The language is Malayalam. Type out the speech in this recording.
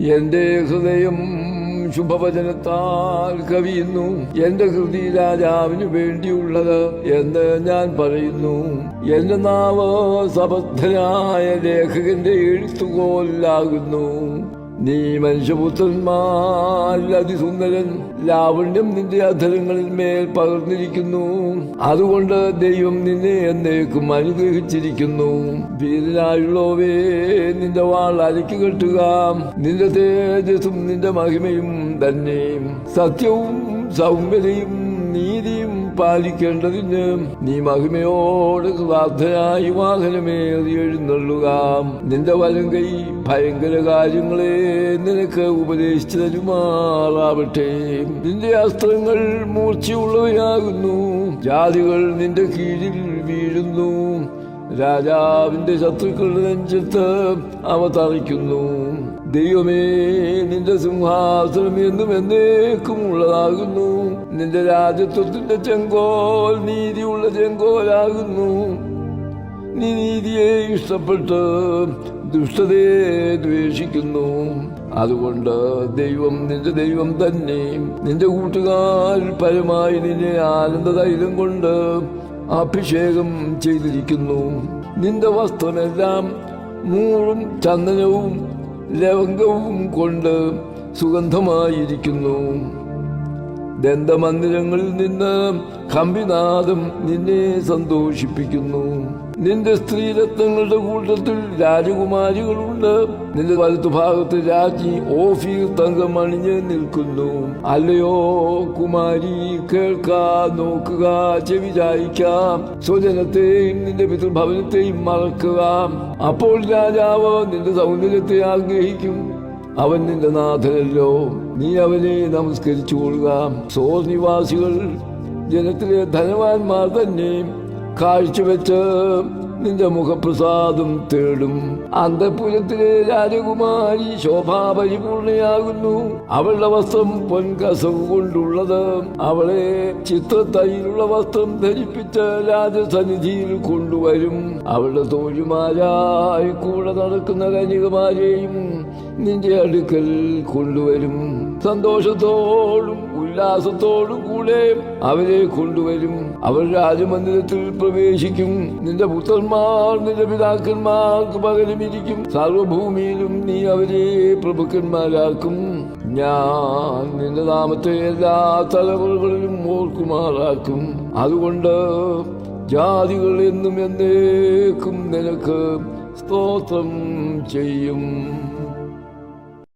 എന്റെ ഹൃദയം ശുഭവചനത്താൽ കവിയുന്നു. എന്റെ ഹൃദയ രാജാവിന് വേണ്ടിയുള്ളത് എന്ന് ഞാൻ പറയുന്നു. എന്റെ നാവ് സബദ്ധനായ ലേഖകന്റെ എഴുത്തുകോലാകുന്നു. നീ മനുഷ്യപുത്രന്മാരിൽ അതിസുന്ദരൻ ലാവണ്യം നിന്റെ അധരങ്ങളിൽ മേൽ പകർന്നിരിക്കുന്നു. അതുകൊണ്ട് ദൈവം നിന്നെ എന്നേക്കും അനുഗ്രഹിച്ചിരിക്കുന്നു. വീരനായുള്ളവേ നിന്റെ വാൾ അരക്കി കെട്ടുക. നിന്റെ തേജസ്സും നിന്റെ മഹിമയും തന്നെ. സത്യവും സൗമ്യതയും പാലിക്കേണ്ടതിന് നീ മഹിമയോട് പ്രാർത്ഥനായി വാഹനമേറി എഴുന്നള്ളുക. നിന്റെ വലം കൈ ഭയങ്കര കാര്യങ്ങളെ നിനക്ക് ഉപദേശിച്ചു തരുമാറാവട്ടെ. നിന്റെ അസ്ത്രങ്ങൾ മൂർച്ചയുള്ളവയാകുന്നു ജാതികൾ നിന്റെ കീഴിൽ വീഴുന്നു. രാജാവിന്റെ ശത്രുക്കളുടെ നെഞ്ചത്ത് അവതറിക്കുന്നു ദൈവമേ നിന്റെ സിംഹാസനം എന്നും എന്നേക്കും ഉള്ളതാകുന്നു നിന്റെ രാജത്വത്തിന്റെ ചെങ്കോൽ നീതിയുള്ള ചെങ്കോലാകുന്നു. നീ നീതിയെ ഇഷ്ടപ്പെട്ട് ദുഷ്ടതയെ ദ്വേഷിക്കുന്നു. അതുകൊണ്ട് ദൈവം നിന്റെ ദൈവം തന്നെ. നിന്റെ കൂട്ടുകാർ പരമായി നിന്നെ ആനന്ദ തൈലം കൊണ്ട് അഭിഷേകം ചെയ്തിരിക്കുന്നു. നിന്റെ വസ്ത്രമെല്ലാം മൂളും ചന്ദനവും ലവംഗവും കൊണ്ട് സുഗന്ധമായിരിക്കുന്നു. ദന്തമന്ദിരങ്ങളിൽ നിന്ന് കമ്പിനാദം നിന്നെ സന്തോഷിപ്പിക്കുന്നു. നിന്റെ സ്ത്രീരത്നങ്ങളുടെ കൂട്ടത്തിൽ രാജകുമാരികളുണ്ട്. നിന്റെ വലത്തുഭാഗത്ത് രാജി ഓഫീർ തങ്കം അണിഞ്ഞ് നിൽക്കുന്നു. അല്ലയോ കുമാരി കേൾക്കാ നോക്കുക ചെവി ചായ്ക്കാം. സ്വജനത്തെയും നിന്റെ പിതൃഭവനത്തെയും മറക്കുക. അപ്പോൾ രാജാവ് നിന്റെ സൗന്ദര്യത്തെ ആഗ്രഹിക്കും. അവൻ നിന്റെ നാഥനല്ലോ. നീ അവനെ നമസ്കരിച്ചു കൊള്ളുക സോർ നിവാസികൾ ജനത്തിലെ ധനവാന്മാർ തന്നെ. കാഴ്ചവെച്ച് നിന്റെ മുഖപ്രസാദം തേടും. അന്തപുരത്തിലെ രാജകുമാരി ശോഭാപരിപൂർണയാകുന്നു അവളുടെ വസ്ത്രം പൊൻകസവ് കൊണ്ടുള്ളത്. അവളെ ചിത്രത്തൈലുള്ള വസ്ത്രം ധരിപ്പിച്ച് രാജസന്നിധിയിൽ കൊണ്ടുവരും. അവളുടെ തോഴിമാരായി കൂടെ നടക്കുന്ന കന്യകമാരെയും നിന്റെ അടുക്കൽ കൊണ്ടുവരും. സന്തോഷത്തോടും ഉല്ലാസത്തോടും കൂടെ അവരെ കൊണ്ടുവരും. അവർ രാജമന്ദിരത്തിൽ പ്രവേശിക്കും. നിന്റെ പുത്രന്മാർ നിന്റെ പിതാക്കന്മാർക്ക് പകരമിരിക്കും സർവഭൂമിയിലും നീ അവരെ പ്രഭുക്കന്മാരാക്കും. ഞാൻ നിന്റെ നാമത്തെ എല്ലാ തലമുറകളിലും ഓർക്കുമാറാക്കും. അതുകൊണ്ട് ജാതികൾ എന്നും എന്നേക്കും നിനക്ക് സ്തോത്രം ചെയ്യും.